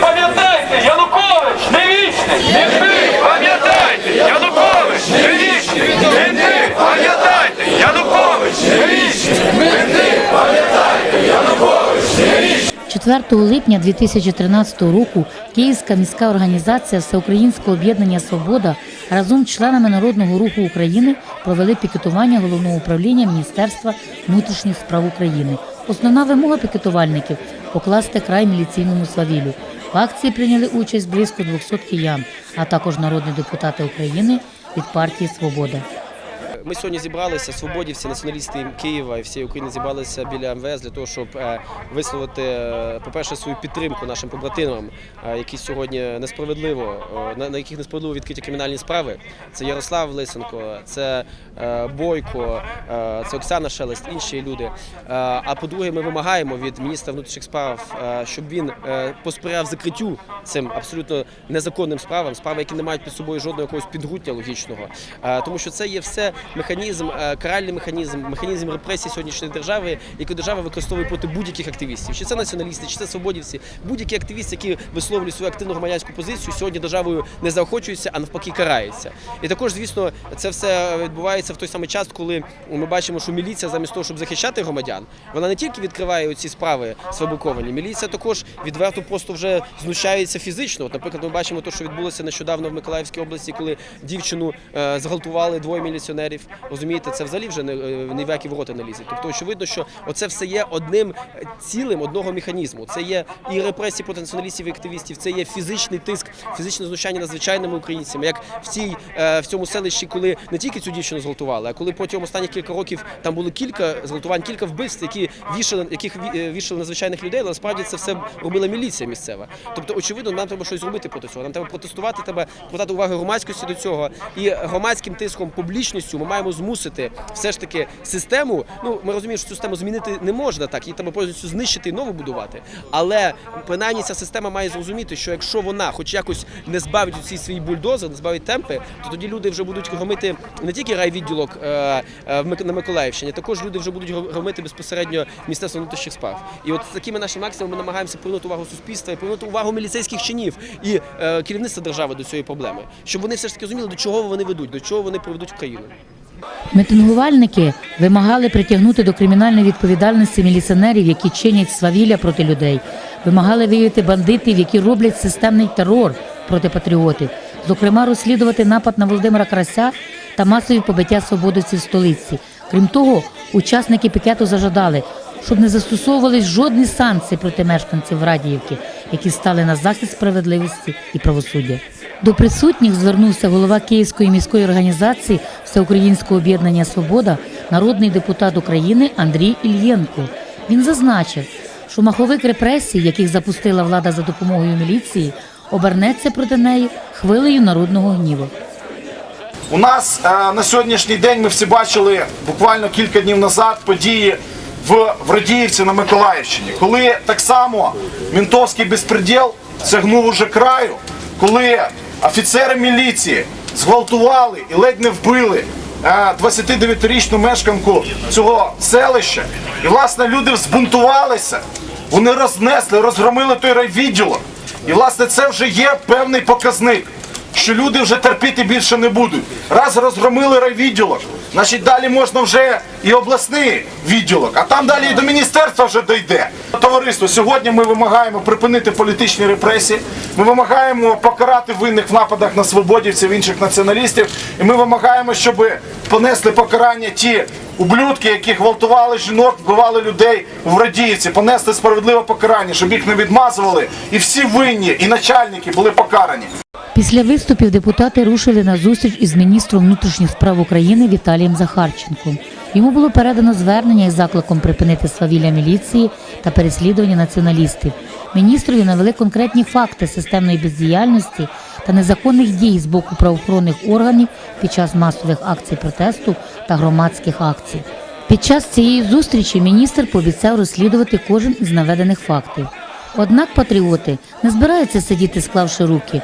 пам'ятайте, Янукович не вічний! Менти, пам'ятайте, Янукович не вічний! Менти, пам'ятайте, Янукович не вічний! Менти, пам'ятайте, Янукович не вічний! 4 липня 2013 року Київська міська організація Всеукраїнського об'єднання Свобода разом з членами Народного руху України провели пікетування головного управління Міністерства внутрішніх справ України. Основна вимога пікетувальників покласти край міліційному свавіллю. В акції прийняли участь близько 200 киян, а також народні депутати України від партії Свобода. Ми сьогодні зібралися, свободівці, націоналісти Києва і всієї України зібралися біля МВС для того, щоб е, висловити, е, по-перше, свою підтримку нашим побратимам, е, які сьогодні несправедливо, на яких несправедливо відкриті кримінальні справи. Це Ярослав Лисенко, це Бойко, це Оксана Шелест, інші люди. А по-друге, ми вимагаємо від міністра внутрішніх справ, щоб він посприяв закриттю цим абсолютно незаконним справам, справи, які не мають під собою жодного якогось підґрунтя логічного. Тому що це є все механізм, е, каральний механізм, механізм репресій сьогоднішньої держави, яку держава використовує проти будь-яких активістів. Чи це націоналісти, чи це свободівці, будь-які активісти, які висловлюють свою активну громадянську позицію, сьогодні державою не заохочуються, а навпаки караються. І також, звісно, це все відбувається в той самий час, коли ми бачимо, що міліція замість того, щоб захищати громадян, вона не тільки відкриває ці справи сфабриковані, міліція також відверто просто вже знущається фізично. От, наприклад, ми бачимо те, що відбулося нещодавно в Миколаївській області, коли дівчину е, зґвалтували двоє міліціонерів. Розумієте, це взагалі вже не, е, ні в які ворота не лізе. Тобто, очевидно, що оце все є одним цілим одного механізму. Це є і репресії проти націоналістів і активістів, це є фізичний тиск, фізичне знущання над звичайними українцями, як в цій е, в цьому селищі, коли не тільки цю дівчину зґвалтували, а коли протягом останніх кілька років там було кілька зґвалтувань, кілька вбивств, які вішали, яких е, вішали на звичайних людей, але насправді це все робила міліція місцева. Тобто, очевидно, нам треба щось зробити проти цього. Нам треба протестувати, треба звертати увагу громадськості до цього. І громадським тиском, публічністю маємо змусити все ж таки систему. Ну ми розуміємо, що цю систему змінити не можна так, її треба повністю знищити і нову будувати. Але принаймні ця система має зрозуміти, що якщо вона, хоч якось не збавить цей свій бульдозер, не збавить темпи, то тоді люди вже будуть громити не тільки райвідділок е, е, на Миколаївщині, також люди вже будуть громити безпосередньо Міністерство внутрішніх справ. І от з такими нашими акціями ми намагаємося привернути увагу суспільства і привернути увагу міліцейських чинів і е, керівництва держави до цієї проблеми, щоб вони все ж таки розуміли, до чого вони ведуть, до чого вони приведуть в країну. Мітингувальники вимагали притягнути до кримінальної відповідальності міліціонерів, які чинять свавілля проти людей. Вимагали виявити бандитів, які роблять системний терор проти патріотів. Зокрема, розслідувати напад на Володимира Карася та масові побиття свободовців в столиці. Крім того, учасники пікету зажадали, щоб не застосовувались жодні санкції проти мешканців Радіївки, які стали на захист справедливості і правосуддя. До присутніх звернувся голова Київської міської організації Всеукраїнського об'єднання Свобода, народний депутат України Андрій Ільєнко. Він зазначив, що маховик репресій, яких запустила влада за допомогою міліції, обернеться проти неї хвилею народного гніву. У нас е, на сьогоднішній день ми всі бачили буквально кілька днів назад події в, в Радіївці на Миколаївщині, коли так само ментовський безпреділ сягнув уже краю, коли офіцери міліції зґвалтували і ледь не вбили е, 29-річну мешканку цього селища. І власне люди збунтувалися, вони рознесли, розгромили той райвідділок. І власне це вже є певний показник що люди вже терпіти більше не будуть. Раз розгромили райвідділок, значить далі можна вже і обласний відділок, а там далі і до міністерства вже дойде. Товариство, сьогодні ми вимагаємо припинити політичні репресії. Ми вимагаємо покарати винних в нападах на свободівців, інших націоналістів. І ми вимагаємо, щоб понесли покарання ті ублюдки, які гвалтували жінок, вбивали людей в Радіївці, понесли справедливе покарання, щоб їх не відмазували. І всі винні, і начальники були покарані. Після виступів депутати рушили на зустріч із міністром внутрішніх справ України Віталієм Захарченком. Йому було передано звернення із закликом припинити свавілля міліції та переслідування націоналістів. Міністрові навели конкретні факти системної бездіяльності та незаконних дій з боку правоохоронних органів під час масових акцій протесту та громадських акцій. Під час цієї зустрічі міністр пообіцяв розслідувати кожен із наведених фактів. Однак патріоти не збираються сидіти, склавши руки.